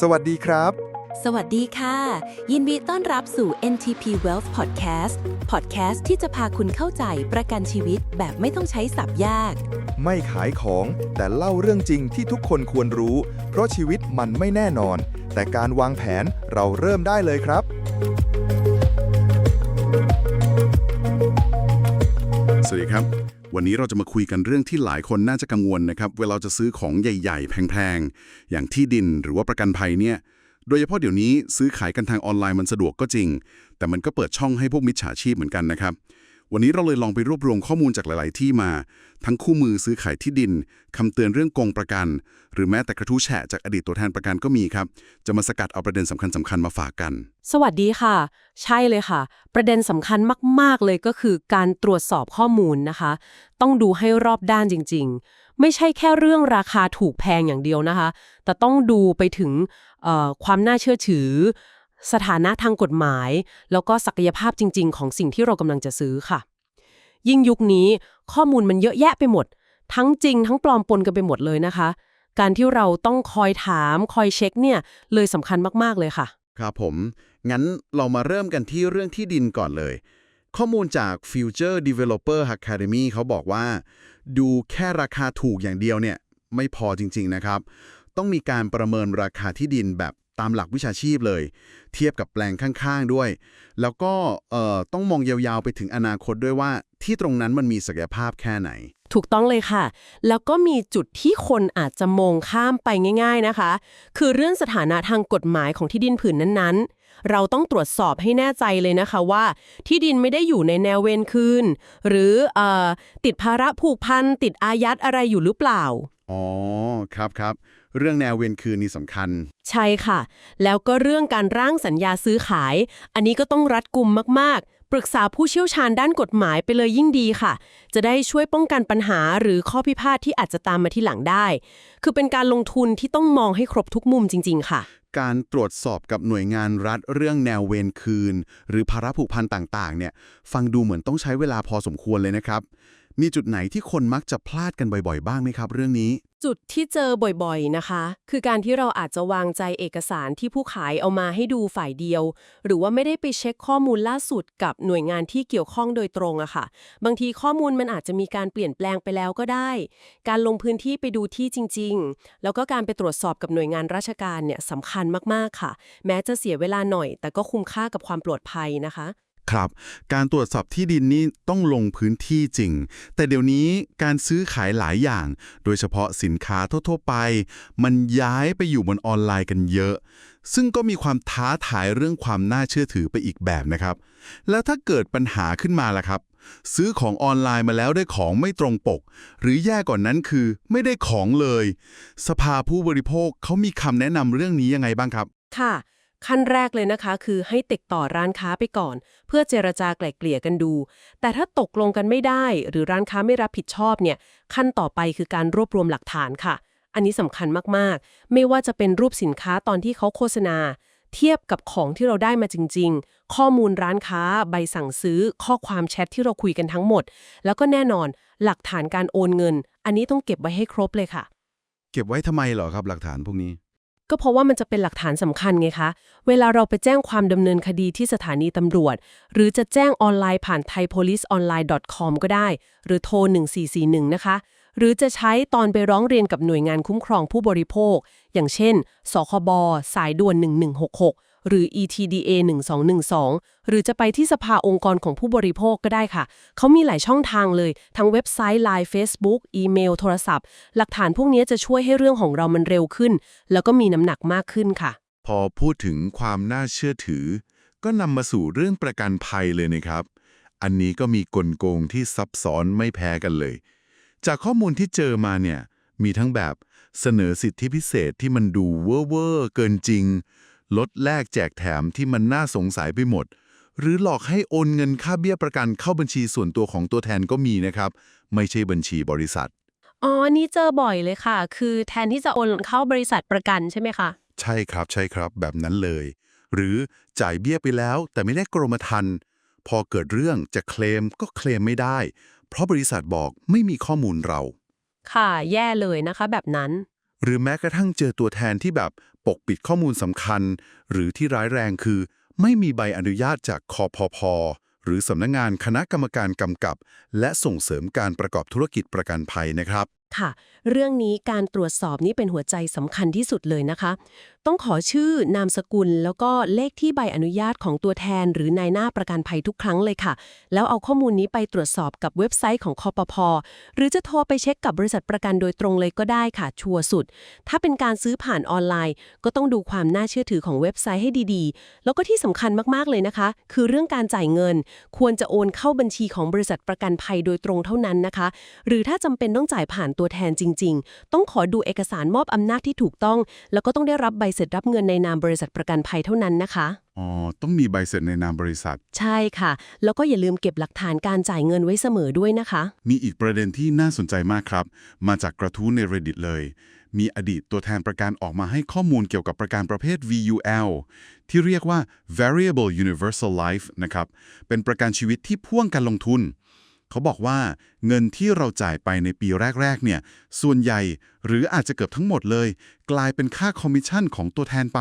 สวัสดีครับ สวัสดีค่ะ ยินดีต้อนรับสู่ NTP Wealth Podcast Podcast ที่จะพาคุณเข้าใจประกันชีวิตแบบไม่ต้องใช้สับยาก ไม่ขายของแต่เล่าเรื่องจริงที่ทุกคนควรรู้ เพราะชีวิตมันไม่แน่นอน แต่การวางแผนเราเริ่มได้เลยครับ สวัสดีครับ วันนี้เราจะมาคุยกันเรื่องที่หลายคนน่าจะกังวลนะครับ เวลาเราจะซื้อของใหญ่ๆ แพงๆ อย่างที่ดินหรือว่าประกันภัยเนี่ย โดยเฉพาะเดี๋ยวนี้ซื้อขายกันทางออนไลน์มันสะดวกก็จริง แต่มันก็เปิดช่องให้พวกมิจฉาชีพเหมือนกันนะครับ วันนี้เราเลยลองไปรวบรวมข้อมูลจากหลาย ๆ ที่มา ทั้งคู่มือซื้อขายที่ดินคำเตือนเรื่องโกงประกัน หรือแม้แต่กระทู้แฉะจากอดีตตัวแทนประกันก็มีครับ จะมาสกัดเอาประเด็นสำคัญๆมาฝากกัน สวัสดีค่ะ ใช่เลยค่ะ ประเด็นสำคัญมาก ๆ เลยก็คือการตรวจสอบข้อมูลนะคะ ต้องดูให้รอบด้านจริง ๆ ไม่ใช่แค่เรื่องราคาถูกแพงอย่างเดียวนะคะ แต่ต้องดูไปถึงความน่าเชื่อถือ สถานะทางกฎหมาย แล้วก็ศักยภาพจริง ๆ ของสิ่งที่เรากำลังจะซื้อค่ะ ยิ่งยุคนี้ข้อมูลมันเยอะแยะไปหมด ทั้งจริง ทั้งปลอมปนกันไปหมดเลยนะคะ การที่เราต้องคอยถามคอยเช็คเนี่ยเลยสำคัญมากๆเลยค่ะ ครับผม งั้นเรามาเริ่มกันที่เรื่องที่ดินก่อนเลย ข้อมูลจาก Future Developer Academy เขาบอกว่า ดูแค่ราคาถูกอย่างเดียวเนี่ยไม่พอจริง ๆนะครับ ต้องมีการประเมินราคาที่ดินแบบ ตามหลักวิชาชีพเลย เทียบกับแปลงข้างๆด้วย แล้วก็เอ่อต้องมองยาวๆไปถึงอนาคตด้วยว่า ที่ตรงนั้นมันมีศักยภาพแค่ไหน ถูกต้องเลยค่ะ แล้วก็มีจุดที่คนอาจจะมองข้ามไปง่าย ๆนะคะ คือเรื่องสถานะทางกฎหมายของที่ดินผืนนั้นๆเราต้องตรวจสอบให้แน่ใจเลยนะคะว่า ที่ดินไม่ได้อยู่ในแนวเวรคืน หรือเออติดภาระผูกพัน ติดอายัดอะไรอยู่หรือเปล่า อ๋อ ครับครับ เรื่องแนวเวรคืนนี่สำคัญ ใช่ค่ะ แล้วก็เรื่องการร่างสัญญาซื้อขาย อันนี้ก็ต้องรัดกุมมากๆ ปรึกษาผู้เชี่ยวชาญด้านกฎหมายไปเลยยิ่งดีค่ะ จะได้ช่วยป้องกันปัญหาหรือข้อพิพาทที่อาจจะตามมาที่หลังได้ คือเป็นการลงทุนที่ต้องมองให้ครบทุกมุมจริง ๆ ค่ะ การตรวจสอบกับหน่วยงานรัฐเรื่องแนวเวรคืน หรือภาระผูกพันต่างๆ เนี่ย ฟังดูเหมือนต้องใช้เวลาพอสมควรเลยนะครับ มีจุดไหนที่คนมักจะพลาดกันบ่อยๆ บ้างไหมครับ เรื่องนี้ จุดที่เจอบ่อยๆนะคะ คือการที่เราอาจจะวางใจเอกสารที่ผู้ขายเอามาให้ดูฝ่ายเดียว หรือว่าไม่ได้ไปเช็คข้อมูลล่าสุดกับหน่วยงานที่เกี่ยวข้องโดยตรงอะค่ะ บางทีข้อมูลมันอาจจะมีการเปลี่ยนแปลงไปแล้วก็ได้ การลงพื้นที่ไปดูที่จริง ๆ แล้วก็การไปตรวจสอบกับหน่วยงานราชการเนี่ยสำคัญมากๆค่ะ แม้จะเสียเวลาหน่อย แต่ก็คุ้มค่ากับความปลอดภัยนะคะ ครับ การตรวจสอบที่ดินนี่ต้องลงพื้นที่จริง แต่เดี๋ยวนี้การซื้อขายหลายอย่าง โดยเฉพาะสินค้าทั่วๆไป มันย้ายไปอยู่บนออนไลน์กันเยอะ ซึ่งก็มีความท้าทายเรื่องความน่าเชื่อถือไปอีกแบบนะครับ แล้วถ้าเกิดปัญหาขึ้นมาล่ะครับ ซื้อของออนไลน์มาแล้วได้ของไม่ตรงปก หรือแย่กว่อนนั้นคือไม่ได้ของเลย สภาผู้บริโภคเขามีคำแนะนำเรื่องนี้ยังไงบ้างครับ ค่ะ ขั้นแรกเลยนะคะ คือให้ติดต่อร้านค้าไปก่อน เพื่อเจรจาไกล่เกลี่ยกันดู แต่ถ้าตกลงกันไม่ได้ หรือร้านค้าไม่รับผิดชอบเนี่ยขั้นต่อไปคือการรวบรวมหลักฐานค่ะ อันนี้สำคัญมากๆ ไม่ว่าจะเป็นรูปสินค้าตอนที่เขาโฆษณา เทียบกับของที่เราได้มาจริง ๆ ข้อมูลร้านค้า ใบสั่งซื้อ ข้อความแชทที่เราคุยกันทั้งหมด แล้วก็แน่นอนหลักฐานการโอนเงิน อันนี้ต้องเก็บไว้ให้ครบเลยค่ะ เก็บไว้ทำไมเหรอครับหลักฐานพวกนี้ ก็เพราะว่ามันจะเป็นหลักฐานสำคัญไงคะ เวลาเราไปแจ้งความดำเนินคดีที่สถานีตำรวจ หรือจะแจ้งออนไลน์ผ่าน thaipoliceonline.com ก็ได้ หรือโทร 1441 นะคะ หรือจะใช้ตอนไปร้องเรียนกับหน่วยงานคุ้มครองผู้บริโภค อย่างเช่น สคบ สายด่วน 1166 หรือ ETDA 1212 หรือจะไปที่สภาองค์กรของผู้บริโภคก็ได้ค่ะ เขามีหลายช่องทางเลย ทั้งเว็บไซต์ Line Facebook อีเมล โทรศัพท์ หลักฐานพวกนี้จะช่วยให้เรื่องของเรามันเร็วขึ้น แล้วก็มีน้ำหนักมากขึ้นค่ะ พอพูดถึงความน่าเชื่อถือ ก็นำมาสู่เรื่องประกันภัยเลยนะครับ อันนี้ก็มีกลโกงที่ซับซ้อนไม่แพ้กันเลย จากข้อมูลที่เจอมาเนี่ยมีทั้งแบบเสนอสิทธิพิเศษที่มันดูเวอร์เวอร์เกินจริง ลดแลกแจกแถมที่มันน่าสงสัยไปหมด หรือหลอกให้โอนเงินค่าเบี้ยประกันเข้าบัญชีส่วนตัวของตัวแทนก็มีนะครับ ไม่ใช่บัญชีบริษัท อ๋อ นี่เจอบ่อยเลยค่ะ คือแทนที่จะโอนเข้าบริษัทประกันใช่ไหมคะ ใช่ครับใช่ครับ แบบนั้นเลย หรือจ่ายเบี้ยไปแล้วแต่ไม่ได้กรมธรรม์พอเกิดเรื่องจะเคลมก็เคลมไม่ได้ เพราะบริษัทบอกไม่มีข้อมูลเรา ค่ะ แย่เลยนะคะ แบบนั้น หรือแม้กระทั่งเจอตัวแทนที่แบบ ปกปิดข้อมูลสำคัญ หรือที่ร้ายแรงคือ ไม่มีใบอนุญาตจากคอพพหรือสำนักงงานคณะกรรมการกำกับ และส่งเสริมการประกอบธุรกิจประกันภัยนะครับ ค่ะ เรื่องนี้การตรวจสอบนี้เป็นหัวใจสำคัญที่สุดเลยนะคะ ต้องขอชื่อนามสกุล แล้วก็เลขที่ใบอนุญาตของตัวแทน หรือนายหน้าประกันภัยทุกครั้งเลยค่ะ แล้วเอาข้อมูลนี้ไปตรวจสอบกับเว็บไซต์ของคอปพหรือจะโทรไปเช็คกับบริษัทประกันโดยตรงเลยก็ได้ค่ะ ชัวร์สุด ถ้าเป็นการซื้อผ่านออนไลน์ ก็ต้องดูความน่าเชื่อถือของเว็บไซต์ให้ดีๆ แล้วก็ที่สำคัญมากๆเลยนะคะ คือเรื่องการจ่ายเงิน ควรจะโอนเข้าบัญชีของบริษัทประกันภัยโดยตรงเท่านั้นนะคะ หรือถ้าจำเป็นต้องจ่ายผ่านตัวแทนจริง ๆ ต้องขอดูเอกสารมอบอำนาจที่ถูกต้อง แล้วก็ต้องได้รับใบเสร็จรับเงินในนามบริษัทประกันภัยเท่านั้นนะคะ อ๋อ ต้องมีใบเสร็จในนามบริษัท ใช่ค่ะ แล้วก็อย่าลืมเก็บหลักฐานการจ่ายเงินไว้เสมอด้วยนะคะ มีอีกประเด็นที่น่าสนใจมากครับ มาจากกระทู้ใน Reddit เลย มีอดีตตัวแทนประกันออกมาให้ข้อมูลเกี่ยวกับประกันประเภท VUL ที่เรียกว่า Variable Universal Life นะครับ เป็นประกันชีวิตที่พ่วงการลงทุน เขาบอกว่าเงินที่เราจ่ายไปในปีแรก ๆ เนี่ย ส่วนใหญ่หรืออาจจะเกือบทั้งหมดเลย กลายเป็นค่าคอมมิชชั่นของตัวแทนไป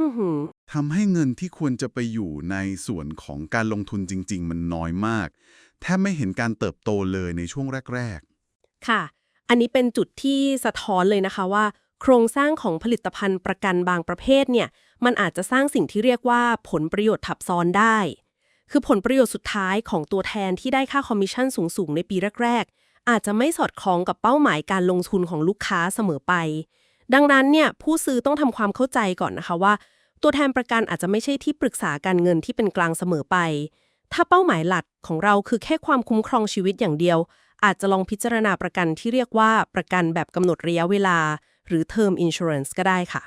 อือหือทำให้เงินที่ควรจะไปอยู่ในส่วนของการลงทุนจริง ๆ มันน้อยมาก แทบไม่เห็นการเติบโตเลยในช่วงแรก ๆ ค่ะ อันนี้เป็นจุดที่สะท้อนเลยนะคะว่า โครงสร้างของผลิตภัณฑ์ประกันบางประเภทเนี่ย มันอาจจะสร้างสิ่งที่เรียกว่าผลประโยชน์ทับซ้อนได้ คือผลประโยชน์สุดท้ายของตัวแทนที่ได้ค่าคอมมิชชั่นสูง ๆ ในปีแรก ๆ อาจจะไม่สอดคล้องกับเป้าหมายการลงทุนของลูกค้าเสมอไป ดังนั้นเนี่ยผู้ซื้อต้องทำความเข้าใจก่อนนะคะว่า ตัวแทนประกันอาจจะไม่ใช่ที่ปรึกษาการเงินที่เป็นกลางเสมอไป ถ้าเป้าหมายหลักของเราคือแค่ความคุ้มครองชีวิตอย่างเดียว อาจจะลองพิจารณาประกันที่เรียกว่าประกันแบบกำหนดระยะเวลา หรือ term insurance ก็ได้ค่ะ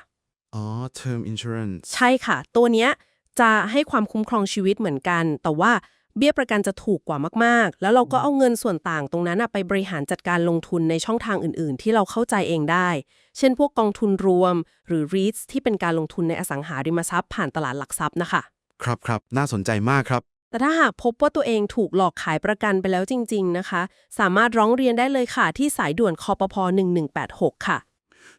อ๋อ term insurance ใช่ค่ะ ตัวเนี้ย จะให้ความคุ้มครองชีวิตเหมือนกัน แต่ว่าเบี้ยประกันจะถูกกว่ามากๆ แล้วเราก็เอาเงินส่วนต่างตรงนั้นน่ะไปบริหารจัดการลงทุนในช่องทางอื่นๆ ที่เราเข้าใจเองได้ เช่น พวกกองทุนรวม หรือ REITs ที่เป็นการลงทุนในอสังหาริมทรัพย์ผ่านตลาดหลักทรัพย์นะคะ ครับครับน่าสนใจมากครับ แต่ถ้าหากพบว่าตัวเองถูกหลอกขายประกันไปแล้วจริง ๆ นะคะ สามารถร้องเรียนได้เลยค่ะที่สายด่วนคอปพ1186 ค่ะ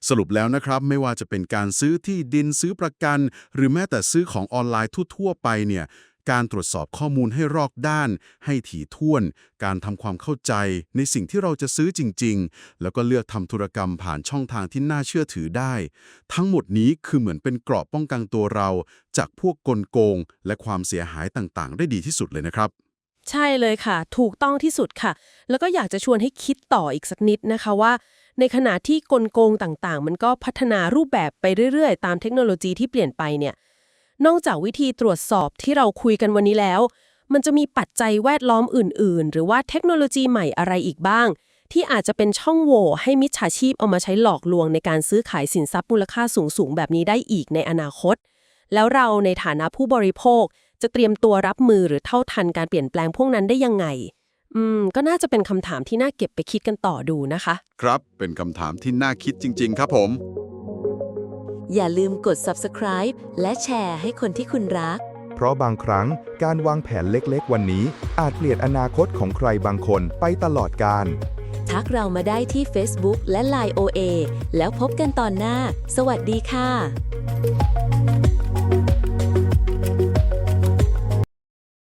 สรุปแล้วนะครับ ไม่ว่าจะเป็นการซื้อที่ดินซื้อประกัน หรือแม้แต่ซื้อของออนไลน์ทั่ว ๆ ไปเนี่ยการตรวจสอบข้อมูลให้รอบด้าน ให้ถี่ถ้วน การทำความเข้าใจในสิ่งที่เราจะซื้อจริง ๆ แล้วก็เลือกทำธุรกรรมผ่านช่องทางที่น่าเชื่อถือได้ ทั้งหมดนี้คือเหมือนเป็นเกราะป้องกันตัวเรา จากพวกกลโกง และความเสียหายต่างๆ ได้ดีที่สุดเลยนะครับ ใช่เลยค่ะ ถูกต้องที่สุดค่ะ แล้วก็อยากจะชวนให้คิดต่ออีกสักนิดนะคะว่า ในขณะที่กลโกงต่างๆ มันก็พัฒนารูปแบบไปเรื่อยๆ ตามเทคโนโลยีที่เปลี่ยนไปเนี่ย นอกจากวิธีตรวจสอบที่เราคุยกันวันนี้แล้ว มันจะมีปัจจัยแวดล้อมอื่น ๆ หรือว่าเทคโนโลยีใหม่อะไรอีกบ้าง ที่อาจจะเป็นช่องโหว่ให้มิจฉาชีพเอามาใช้หลอกลวงในการซื้อขายสินทรัพย์มูลค่าสูงๆแบบนี้ได้อีกในอนาคต แล้วเราในฐานะผู้บริโภค จะเตรียมตัวรับมือหรือเท่าทันการเปลี่ยนแปลงพวกนั้นได้ยังไง อืม ก็น่าจะเป็นคำถามที่น่าเก็บไปคิดกันต่อดูนะคะ ครับเป็นคำถามที่น่าคิดจริง ๆ ครับผม อย่าลืมกด subscribe และแชร์ให้คนที่คุณรัก เพราะบางครั้งการวางแผนเล็กๆ วันนี้ อาจเปลี่ยนอนาคตของใครบางคนไปตลอดกาลทักเรามาได้ที่ Facebook และ Line OA แล้วพบกันตอนหน้า สวัสดีค่ะ